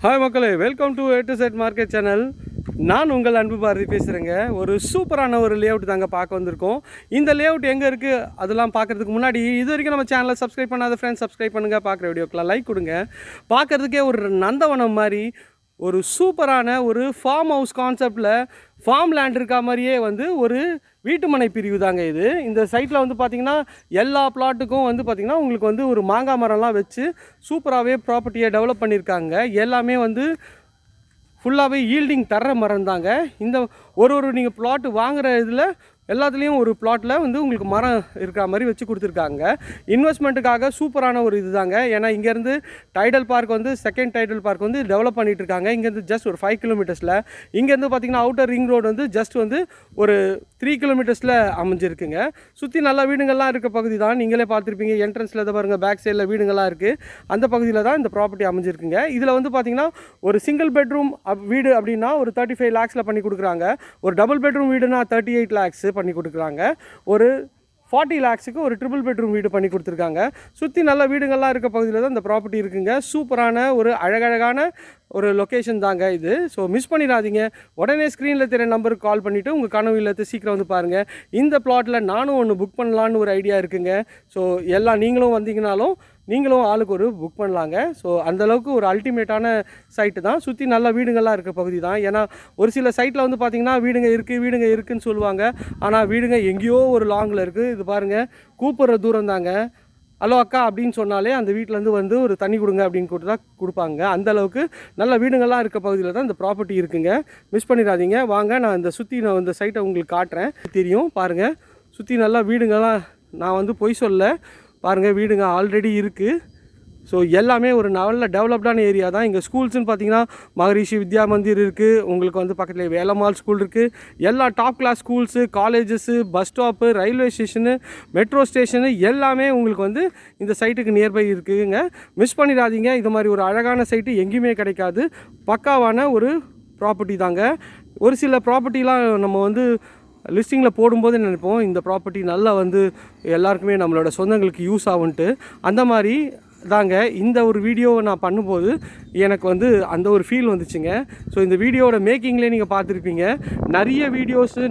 Hi மக்களே. Welcome to A to Z market channel நான் உங்கள் அன்பு பாரதி பேசுகிறேங்க ஒரு சூப்பரான ஒரு லேஅவுட் தாங்க பார்க்க வந்திருக்கோம். இந்த லேஅவுட் எங்கே இருக்குது அதெல்லாம் பார்க்குறதுக்கு முன்னாடி இது வரைக்கும் நம்ம சேனலை சப்ஸ்கிரைப் பண்ணாத ஃப்ரெண்ட்ஸ் சப்ஸ்கிரைப் பண்ணுங்கள் பார்க்குற வீடியோக்கெலாம் லைக் கொடுங்க. பார்க்குறதுக்கே ஒரு நந்தவனம் மாதிரி ஒரு சூப்பரான ஒரு ஃபார்ம் ஹவுஸ் கான்செப்டில் ஃபார்ம் லேண்ட் இருக்கா மாதிரியே வந்து ஒரு வீட்டுமனை பிரிவு தாங்க இது. இந்த சைட்டில் வந்து பார்த்திங்கன்னா எல்லா பிளாட்டுக்கும் வந்து பார்த்திங்கன்னா உங்களுக்கு வந்து ஒரு மாங்காய் மரம்லாம் வச்சு சூப்பராகவே ப்ராப்பர்ட்டியை டெவலப் பண்ணியிருக்காங்க எல்லாமே வந்து ஃபுல்லாகவே ஈல்டிங் தர்ற மரம் தாங்க இந்த ஒரு ஒரு நீங்கள் பிளாட் வாங்குகிற இதில் எல்லாத்துலேயும் ஒரு பிளாட்டில் வந்து உங்களுக்கு மரம் இருக்கிற மாதிரி வச்சு கொடுத்துருக்காங்க. இன்வெஸ்ட்மெண்ட்டுக்காக சூப்பரான ஒரு இது தாங்க ஏன்னா இங்கேருந்து டைடல் பார்க் வந்து செகண்ட் டைடல் பார்க் வந்து டெவலப் பண்ணிகிட்டு இருக்காங்க. இங்கேருந்து ஜஸ்ட் ஒரு ஃபைவ் கிலோமீட்டர்ஸில் இங்கேருந்து பார்த்திங்கன்னா அவுட்டர் ரிங் ரோடு வந்து ஜஸ்ட் வந்து ஒரு த்ரீ கிலோமீட்டர்ஸில் அமைஞ்சிருக்குங்க. சுற்றி நல்ல வீடுங்கள்லாம் இருக்க பகுதி தான். நீங்களே பார்த்துருப்பீங்க. என்ட்ரன்ஸில் இதை பாருங்கள் பேக் சைடில் வீடுங்கள்லாம் இருக்குது அந்த பகுதியில் தான் இந்த ப்ராப்பர்ட்டி அமைஞ்சிருக்குங்க. இதில் வந்து பார்த்தீங்கன்னா ஒரு சிங்கிள் பெட்ரூம் வீடு அப்படின்னா ஒரு தேர்ட்டி ஃபைவ் லேக்ஸில் பண்ணி கொடுக்குறாங்க. ஒரு டபுள் பெட்ரூம் வீடுனா தேர்ட்டி எயிட் லேக்ஸ் பண்ணி கொடுக்குறாங்க. ஒரு ஃபார்ட்டி லேக்ஸுக்கு ஒரு ட்ரிபிள் பெட்ரூம் வீடு பண்ணி கொடுத்துருக்காங்க. சுற்றி நல்ல வீடுங்கள்லாம் இருக்க பகுதியில் தான் இந்த ப்ராப்பர்ட்டி இருக்குங்க. சூப்பரான ஒரு அழகழகான ஒரு லொக்கேஷன் தாங்க இது. ஸோ மிஸ் பண்ணிடாதீங்க. உடனே ஸ்க்ரீனில் தெரிய நம்பருக்கு கால் பண்ணிவிட்டு உங்கள் கனவு இல்லத்தை சீக்கிரம் வந்து பாருங்கள் இந்த பிளாட்டில் நானும் ஒன்று புக் பண்ணலான்னு ஒரு ஐடியா இருக்குங்க. ஸோ எல்லாம் நீங்களும் வந்தீங்கனாலும் நீங்களும் ஆளுக்கு ஒரு புக் பண்ணலாங்க. ஸோ அந்தளவுக்கு ஒரு அல்டிமேட்டான சைட்டு தான். சுற்றி நல்ல வீடுங்கள்லாம் இருக்க பகுதி தான். ஏன்னா ஒரு சில சைட்டில் வந்து பார்த்திங்கன்னா வீடுங்க இருக்குது வீடுங்க இருக்குதுன்னு சொல்லுவாங்க. ஆனால் வீடுங்க எங்கேயோ ஒரு லாங்கில் இருக்குது இது பாருங்கள் கூப்பிட்ற தூரம் தாங்க. ஹலோ அக்கா அப்படின்னு சொன்னாலே அந்த வீட்டிலேருந்து வந்து ஒரு தண்ணி கொடுங்க அப்படின்னு கூட்டு தான் கொடுப்பாங்க. அந்த அளவுக்கு நல்ல வீடுங்கள்லாம் இருக்க பகுதியில் தான் இந்த ப்ராப்பர்ட்டி இருக்குங்க. மிஸ் பண்ணிடாதீங்க. வாங்க நான் இந்த சுற்றி நான் இந்த சைட்டை உங்களுக்கு காட்டுறேன். தெரியும். பாருங்கள் சுற்றி நல்லா வீடுங்கள்லாம் நான் வந்து பொய் சொல்ல. பாருங்கள் வீடுங்க ஆல்ரெடி இருக்குது ஸோ எல்லாமே ஒரு நல்ல டெவலப்டான ஏரியா தான். இங்கே ஸ்கூல்ஸ்னு பார்த்தீங்கன்னா மகரிஷி வித்யா மந்திர் இருக்குது உங்களுக்கு வந்து பக்கத்தில் வேலம்மாள் ஸ்கூல் இருக்குது எல்லா top class schools colleges bus stop railway station metro station எல்லாமே உங்களுக்கு வந்து இந்த சைட்டுக்கு நியர்பை இருக்குதுங்க மிஸ் பண்ணிடாதீங்க. இது மாதிரி ஒரு அழகான சைட்டு எங்கேயுமே கிடைக்காது. பக்காவான ஒரு ப்ராப்பர்ட்டி தாங்க. ஒரு சில ப்ராப்பர்ட்டிலாம் நம்ம வந்து லிஸ்டிங்கில் போடும்போது நினைப்போம் இந்த ப்ராப்பர்ட்டி நல்லா வந்து எல்லாருக்குமே நம்மளோட சொந்தங்களுக்கு யூஸ் ஆகுன்ட்டு அந்த மாதிரி தாங்க இந்த ஒரு வீடியோவை நான் பண்ணும்போது எனக்கு வந்து அந்த ஒரு ஃபீல் வந்துச்சுங்க. ஸோ இந்த வீடியோவோட மேக்கிங்லேயே நீங்கள் பார்த்துருப்பீங்க. நிறைய வீடியோஸு